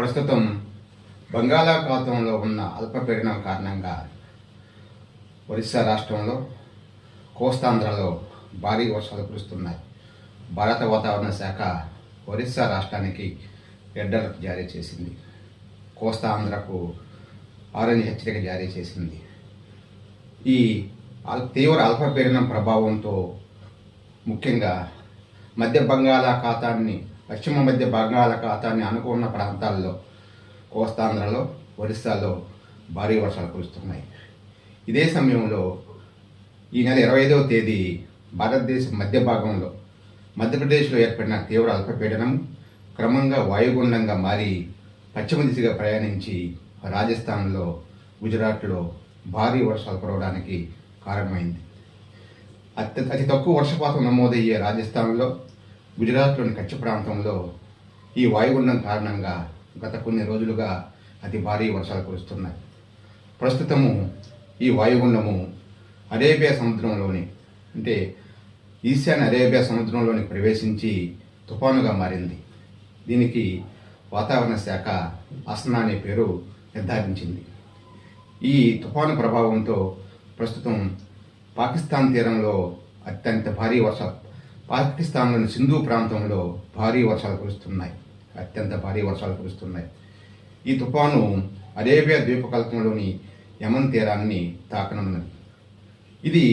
ప్రస్తుతం బంగాళాఖాతంలో ఉన్న అల్పపీడనం కారణంగా ఒరిస్సా రాష్ట్రంలో కోస్తాంధ్రలో భారీ వర్షాలు కురుస్తున్నాయి. భారత వాతావరణ శాఖ ఒరిస్సా రాష్ట్రానికి రెడ్ అలర్ట్ జారీ చేసింది. కోస్తాంధ్రకు ఆరెంజ్ హెచ్చరిక జారీ చేసింది. ఈ తీవ్ర అల్పపీడనం ప్రభావంతో ముఖ్యంగా మధ్య బంగాళాఖాతాన్ని పశ్చిమ మధ్య బంగాళాఖాతాన్ని అనుకున్న ప్రాంతాల్లో కోస్తాంధ్రలో ఒరిస్సాలో భారీ వర్షాలు కురుస్తున్నాయి. ఇదే సమయంలో ఈ నెల ఇరవై ఐదవ తేదీ భారతదేశం మధ్య భాగంలో మధ్యప్రదేశ్లో ఏర్పడిన తీవ్ర అల్పపీడనం క్రమంగా వాయుగుండంగా మారి పశ్చిమ దిశగా ప్రయాణించి రాజస్థాన్లో గుజరాత్లో భారీ వర్షాలు కురవడానికి కారణమైంది. అతి అతి తక్కువ వర్షపాతం నమోదయ్యే రాజస్థాన్లో గుజరాత్లోని కచ్చ ప్రాంతంలో ఈ వాయుగుండం కారణంగా గత కొన్ని రోజులుగా అతి భారీ వర్షాలు కురుస్తున్నాయి. ప్రస్తుతము ఈ వాయుగుండము అరేబియా సముద్రంలోని అంటే ఈశాన్య అరేబియా సముద్రంలోని ప్రవేశించి తుఫానుగా మారింది. దీనికి వాతావరణ శాఖ అస్నా అనే పేరు నిర్ధారించింది. ఈ తుఫాను ప్రభావంతో ప్రస్తుతం పాకిస్తాన్ తీరంలో అత్యంత భారీ వర్షాలు పాకిస్తాన్లోని సింధు ప్రాంతంలో భారీ వర్షాలు కురుస్తున్నాయి. అత్యంత భారీ వర్షాలు కురుస్తున్నాయి. ఈ తుఫాను అరేబియా ద్వీపకల్పంలోని యమన్ తీరాన్ని తాకనున్నది. ఇది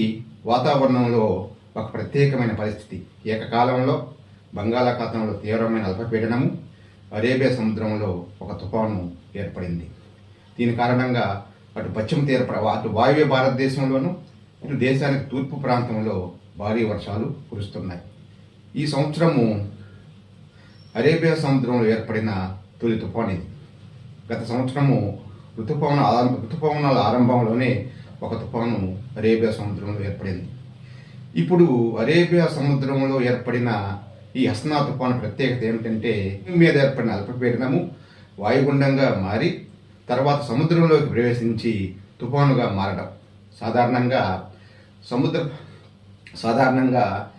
వాతావరణంలో ఒక ప్రత్యేకమైన పరిస్థితి. ఏకకాలంలో బంగాళాఖాతంలో తీవ్రమైన అల్పపీడనము అరేబియా సముద్రంలో ఒక తుఫాను ఏర్పడింది. దీని కారణంగా అటు పశ్చిమ తీర అటు వాయువ్య భారతదేశంలోను ఇటు దేశానికి తూర్పు ప్రాంతంలో భారీ వర్షాలు కురుస్తున్నాయి. ఈ సంవత్సరము అరేబియా సముద్రంలో ఏర్పడిన తొలి తుఫాన్ ఇది. గత సంవత్సరము ఋతుపవన ఋతుపవనాల ఆరంభంలోనే ఒక తుఫాను అరేబియా సముద్రంలో ఏర్పడింది. ఇప్పుడు అరేబియా సముద్రంలో ఏర్పడిన ఈ హస్నా తుఫాను ప్రత్యేకత ఏమిటంటే మీద ఏర్పడిన అల్పపీడనము వాయుగుండంగా మారి తర్వాత సముద్రంలోకి ప్రవేశించి తుఫానుగా మారడం. సాధారణంగా సముద్ర సాధారణంగా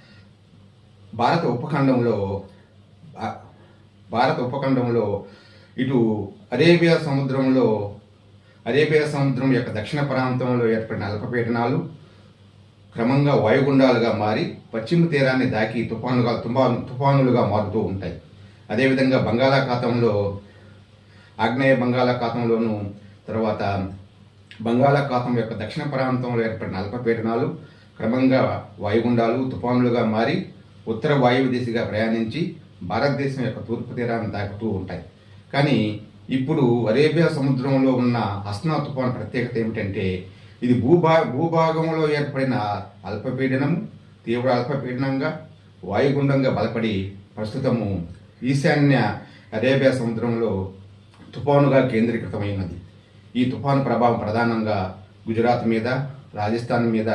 భారత ఉపఖండంలో భారత ఉపఖండంలో ఇటు అరేబియా సముద్రంలో అరేబియా సముద్రం యొక్క దక్షిణ ప్రాంతంలో ఏర్పడిన అల్పపీడనాలు క్రమంగా వాయుగుండాలుగా మారి పశ్చిమ తీరాన్ని దాకి తుఫానుగా తుఫాను తుఫానులుగా మారుతూ ఉంటాయి. అదేవిధంగా బంగాళాఖాతంలో ఆగ్నేయ బంగాళాఖాతంలోను తర్వాత బంగాళాఖాతం యొక్క దక్షిణ ప్రాంతంలో ఏర్పడిన అల్పపీడనాలు క్రమంగా వాయుగుండాలు తుఫానులుగా మారి ఉత్తర వాయువు దిశగా ప్రయాణించి భారతదేశం యొక్క తూర్పు తీరాన్ని తాకుతూ ఉంటాయి. కానీ ఇప్పుడు అరేబియా సముద్రంలో ఉన్న హస్నా తుఫాన్ ప్రత్యేకత ఏమిటంటే ఇది భూభా భూభాగంలో ఏర్పడిన అల్పపీడనము తీవ్ర అల్పపీడనంగా వాయుగుండంగా బలపడి ప్రస్తుతము ఈశాన్య అరేబియా సముద్రంలో తుఫానుగా కేంద్రీకృతమైనది ఈ తుఫాను ప్రభావం ప్రధానంగా గుజరాత్ మీద రాజస్థాన్ మీద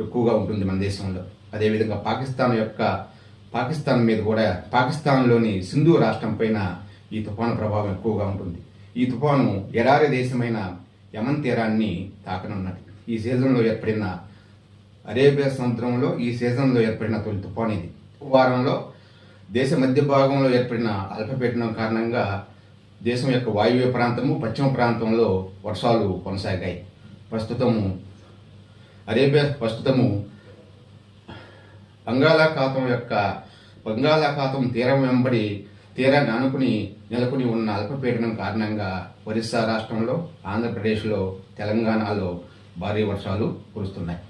ఎక్కువగా ఉంటుంది మన దేశంలో. అదేవిధంగా పాకిస్తాన్ యొక్క పాకిస్తాన్ మీద కూడా పాకిస్తాన్లోని సింధు రాష్ట్రం పైన ఈ తుఫాను ప్రభావం ఎక్కువగా ఉంటుంది. ఈ తుఫాను ఎడారి దేశమైన యమన్ తీరాన్ని తాకనున్నది. ఈ సీజన్లో ఏర్పడిన అరేబియా సముద్రంలో ఈ సీజన్లో ఏర్పడిన తొలి తుఫాన్ ఇది. వారంలో దేశ మధ్య భాగంలో ఏర్పడిన అల్పపీడనం కారణంగా దేశం యొక్క వాయువ్య ప్రాంతము పశ్చిమ ప్రాంతంలో వర్షాలు కొనసాగాయి. ప్రస్తుతము అరేబియా ప్రస్తుతము బంగాళాఖాతం యొక్క బంగాళాఖాతం తీరం వెంబడి తీరాన్ని ఆనుకుని నెలకొని ఉన్న అల్పపీడనం కారణంగా ఒరిస్సా రాష్ట్రంలో ఆంధ్రప్రదేశ్లో తెలంగాణలో భారీ వర్షాలు కురుస్తున్నాయి.